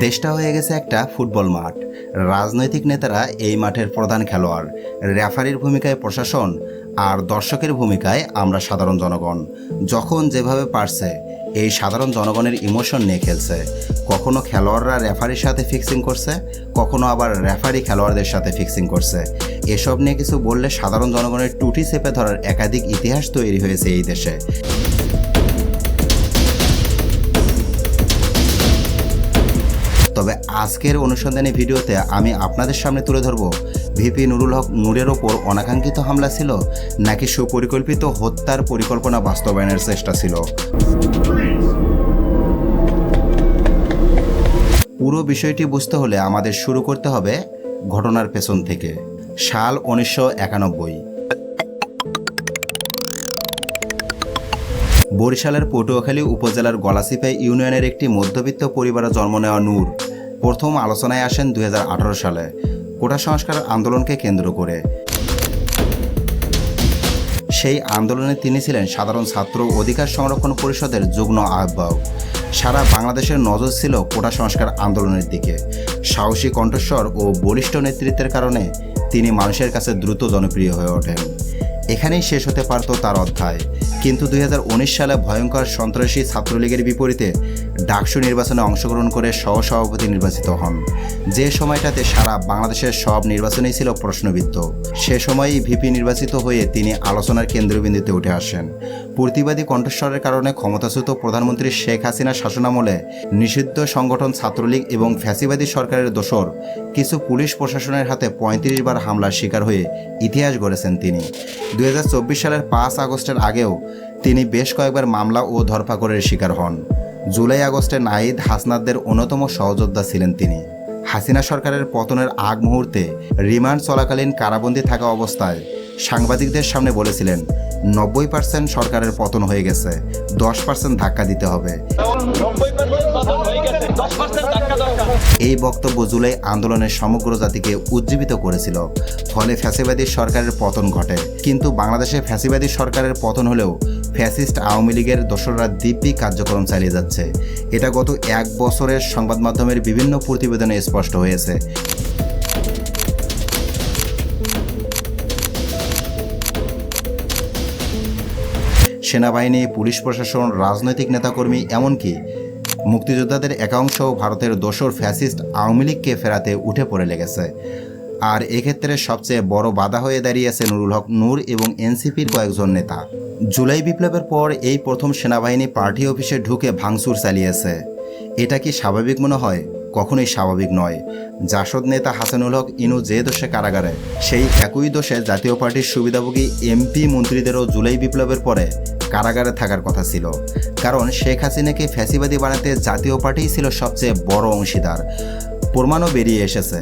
দেশটা হয়ে গেছে একটা ফুটবল মাঠ। রাজনৈতিক নেতারা এই মাঠের প্রধান খেলোয়াড়। রেফারির ভূমিকায় প্রশাসন আর দর্শকের ভূমিকায় আমরা সাধারণ জনগণ। যখন যেভাবে পারছে, এই সাধারণ জনগণের ইমোশন নিয়ে খেলছে। কখনো খেলোয়াড়রা রেফারির সাথে ফিক্সিং করছে, কখনো আবার রেফারি খেলোয়াড়দের সাথে ফিক্সিং করছে। এসব নিয়ে কিছু বললে সাধারণ জনগণের টুটি চেপে ধরার একাধিক ইতিহাস তৈরি হয়েছে এই দেশে। আজকের অনুসন্ধানী ভিডিওতে আমি আপনাদের সামনে তুলে ধরব, ভিপি নুরুল হক নূরের ওপর অনাকাঙ্ক্ষিত হামলা ছিল নাকি সুপরিকল্পিত হত্যার পরিকল্পনা বাস্তবায়নের চেষ্টা ছিল? পুরো বিষয়টি বুঝতে হলে আমাদের শুরু করতে হবে ঘটনার পেছন থেকে। সাল উনিশশো একানব্বই। বরিশালের পটুয়াখালী উপজেলার গলাচিপা ইউনিয়নের একটি মধ্যবিত্ত পরিবারে জন্ম নেওয়া নূর। প্রথম আলোচনায় আসেন দু হাজার আঠারো সালে। কোটা সংস্কার আন্দোলনকে কেন্দ্র করে। সেই আন্দোলনে তিনি ছিলেন সাধারণ ছাত্র অধিকার সংরক্ষণ পরিষদের যুগ্ম আহ্বায়ক। সারা বাংলাদেশের নজর ছিল কোটা সংস্কার আন্দোলনের দিকে। সাহসী কণ্ঠস্বর ও বলিষ্ঠ নেতৃত্বের কারণে তিনি মানুষের কাছে দ্রুত জনপ্রিয় হয়ে ওঠেন। এখানেই শেষ হতে পারত তার অধ্যায়। কিন্তু দুই হাজার উনিশ সালে ভয়ঙ্কর সন্ত্রাসী ছাত্রলীগের বিপরীতে ডাকসু নির্বাচনে অংশগ্রহণ করে সহসভাপতি নির্বাচিত হন। যে সময়টাতে সারা বাংলাদেশের সব নির্বাচনেই ছিল প্রশ্নবিদ্ধ। সে সময়ই ভিপি নির্বাচিত হয়ে তিনি আলোচনার কেন্দ্রবিন্দুতে উঠে আসেন। প্রতিবাদী কণ্ঠস্বরের কারণে ক্ষমতাচ্যুত প্রধানমন্ত্রী শেখ হাসিনা শাসনামলে নিষিদ্ধ সংগঠন ছাত্রলীগ এবং ফ্যাসিবাদী সরকারের দোসর কিছু পুলিশ প্রশাসনের হাতে পঁয়ত্রিশ বার হামলার শিকার হয়ে ইতিহাস গড়েছেন তিনি। দু হাজার চব্বিশ সালের পাঁচ আগস্টের আগেও তিনি বেশ কয়েকবার মামলা ও ধরপাকড়ের শিকার হন। জুলাই আগস্টে নাহিদ হাসনাদদের অন্যতম সহযোদ্ধা ছিলেন তিনি। হাসিনা সরকারের পতনের আগ মুহূর্তে রিমান্ড চলাকালীন কারাবন্দী থাকা অবস্থায় সাংবাদিকদের সামনে বলেছিলেন, নব্বই পার্সেন্ট সরকারের পতন হয়ে গেছে, দশ পার্সেন্ট ধাক্কা দিতে হবে। এই বক্তব্য জুলাই আন্দোলনের সমগ্র জাতিকে উজ্জীবিত করেছিল। ফলে ফ্যাসিবাদী সরকারের পতন ঘটে। কিন্তু বাংলাদেশে ফ্যাসিবাদী সরকারের পতন হলেও ফ্যাসিস্ট আওয়ামী লীগের দোসররা দিব্যি কার্যক্রম চালিয়ে যাচ্ছে। এটা গত এক বছরের সংবাদ মাধ্যমের বিভিন্ন প্রতিবেদনে স্পষ্ট হয়েছে। সেনাবাহিনী, পুলিশ প্রশাসন, রাজনৈতিক নেতাকর্মী, এমনকি মুক্তিযোদ্ধাদের একাংশ ভারতের দোসর ফ্যাসিস্ট আওয়ামী লীগকে ফেরাতে উঠে পড়ে লেগেছে। আর এক্ষেত্রে সবচেয়ে বড় বাধা হয়ে দাঁড়িয়েছে নুরুল হক, নূর এবং এনসিপির কয়েকজন নেতা। জুলাই বিপ্লবের পর এই প্রথম সেনাবাহিনী পার্টি অফিসে ঢুকে ভাঙচুর চালিয়েছে। এটা কি স্বাভাবিক মনে হয়? কখনোই স্বাভাবিক নয়। জাসদ নেতা হাসানুল হক, ইনু যে দোষে কারাগারে, সেই একই দোষে জাতীয় পার্টির সুবিধাভোগী এমপি মন্ত্রীদেরও জুলাই বিপ্লবের পরে কারাগারে থাকার কথা ছিল। কারণ শেখ হাসিনাকে ফ্যাসিবাদী বানাতে জাতীয় পার্টিই ছিল সবচেয়ে বড় অংশীদার। প্রমাণও বেরিয়ে এসেছে।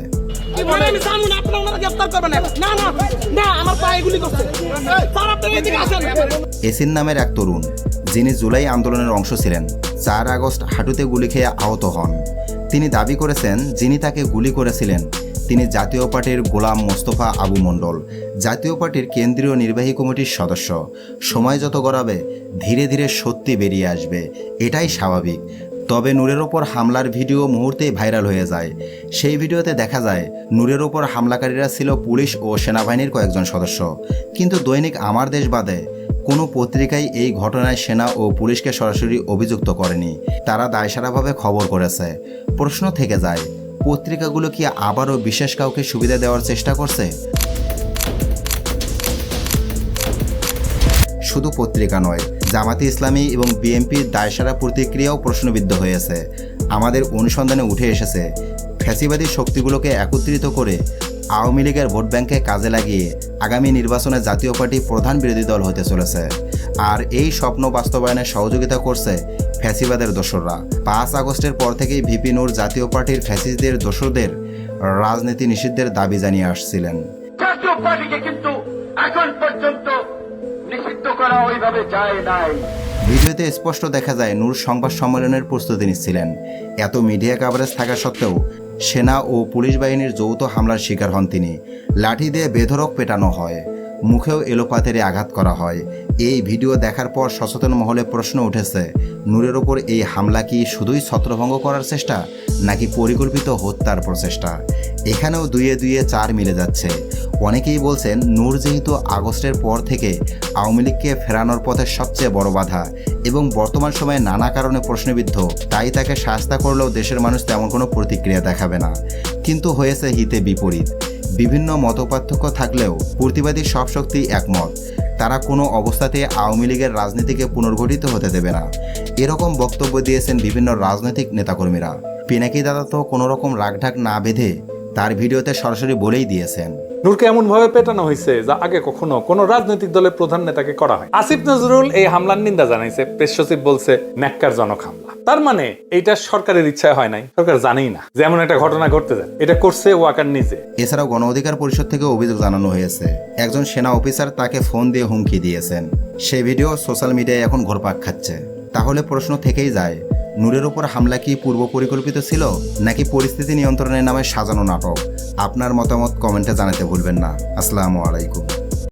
এসিন নামের এক তরুণ যিনি জুলাই আন্দোলনের অংশ ছিলেন চার আগস্ট হাঁটুতে গুলি খেয়ে আহত হন। তিনি দাবি করেছেন যিনি তাকে গুলি করেছিলেন তিনি জাতীয় পার্টির গোলাম মোস্তফা আবু মণ্ডল, জাতীয় পার্টির কেন্দ্রীয় নির্বাহী কমিটির সদস্য। সময় যত গড়াবে, ধীরে ধীরে সত্যি বেরিয়ে আসবে। এটাই স্বাভাবিক। তবে নূরের ওপর হামলার ভিডিও মুহূর্তেই ভাইরাল হয়ে যায়। সেই ভিডিওতে দেখা যায়, নূরের ওপর হামলাকারীরা ছিল পুলিশ ও সেনাবাহিনীর কয়েকজন সদস্য। কিন্তু দৈনিক আমার দেশ বাদে, কোনো পত্রিকাই এই ঘটনায় সেনা ও পুলিশকে সরাসরি অভিযুক্ত করেনি। তারা দায়সারাভাবে খবর করেছে। প্রশ্ন থেকে যায় পত্রিকাগুলো কি আবারও বিশেষ কাউকে সুবিধা দেওয়ার চেষ্টা করছে? শুধু পত্রিকা নয় জামাতি ইসলামী এবং বিএনপির দায়সারা প্রতিক্রিয়াও প্রশ্নবিদ্ধ হয়েছে। আমাদের অনুসন্ধানে উঠে এসেছে, ফ্যাসিবাদী শক্তিগুলোকে একত্রিত করে আওয়ামী লীগের ভোট ব্যাংকে কাজে লাগিয়ে আগামী নির্বাচনে জাতীয় পার্টি প্রধান বিরোধী দল হতে চলেছে। আর এই স্বপ্ন বাস্তবায়নে সহযোগিতা করছে ফ্যাসিবাদের দোসররা। পাঁচ আগস্টের পর থেকেই ভিপি নূর জাতীয় পার্টির ফ্যাসিস্টদের দোসরদের রাজনীতি নিষিদ্ধের দাবি জানিয়ে আসছিলেন। জাতীয় পার্টিকে কিন্তু এখন পর্যন্ত নিষিদ্ধ করা ওইভাবে যায় নাই। ভিডিওতে স্পষ্ট দেখা যায় নূর সংবাদ সম্মেলনের প্রস্তুতি নিচ্ছিলেন। এত মিডিয়া কাভারেজ থাকা সত্ত্বেও সেনা ও পুলিশ বাহিনীর যৌথ হামলার শিকার হন তিনি। লাঠি দিয়ে বেধরক পেটানো হয়। মুখেও এলোপাতেরে আঘাত করা হয়। এই ভিডিও দেখার পর সচেতন মহলে প্রশ্ন উঠেছে, নূরের ওপর এই হামলা কি শুধুই ছত্রভঙ্গ করার চেষ্টা, নাকি পরিকল্পিত হত্যার প্রচেষ্টা? এখানেও দুইয়ে দুইয়ে চার মিলে যাচ্ছে। অনেকেই বলছেন, নূর যেহেতু আগস্টের পর থেকে আওয়ামী লীগকে ফেরানোর পথে সবচেয়ে বড় বাধা এবং বর্তমান সময়ে নানা কারণে প্রশ্নবিদ্ধ, তাই তাকে শাস্তা করলেও দেশের মানুষ তেমন কোনো প্রতিক্রিয়া দেখাবে না। কিন্তু হয়েছে হিতে বিপরীত। বিভিন্ন মতপার্থক্য থাকলেও প্রতিবাদী সব শক্তি একমত। তারা কোনো অবস্থাতে আওয়ামী লীগের রাজনীতিকে পুনর্গঠিত হতে দেবে না। এরকম বক্তব্য দিয়েছেন বিভিন্ন রাজনৈতিক নেতাকর্মীরা। পিনাকি দাদা তো কোনো রকম রাগঢাক না বেঁধে তার ভিডিওতে সরাসরি বলেই দিয়েছেন। নূরকে এমন ভাবে পেটানো হয়েছে যা আগে কখনো কোনো রাজনৈতিক দলের প্রধান নেতাকে করা হয় আসিফ নজরুল এই হামলার নিন্দা জানাইছে। প্রেস সচিব বলছে, ন্যাক্কারজনক হামলা। তার মানে এইটা সরকারের ইচ্ছায় হয় নাই। সরকার জানেই না যে এমন একটা ঘটনা ঘটতে যায় এটা করছে ওয়াকার নিজে। এছাড়াও গণ অধিকার পরিষদ থেকে অভিযোগ জানানো হয়েছে। একজন সেনা অফিসার তাকে ফোন দিয়ে হুমকি দিয়েছেন। সেই ভিডিও সোশ্যাল মিডিয়ায় এখন ঘোরপাক খাচ্ছে। তাহলে প্রশ্ন থেকেই যায়, নূরের ওপর হামলা কি পূর্ব পরিকল্পিত ছিল, নাকি পরিস্থিতি নিয়ন্ত্রণের নামে সাজানো নাটক? আপনার মতামত কমেন্টে জানাতে ভুলবেন না। আসসালামু আলাইকুম।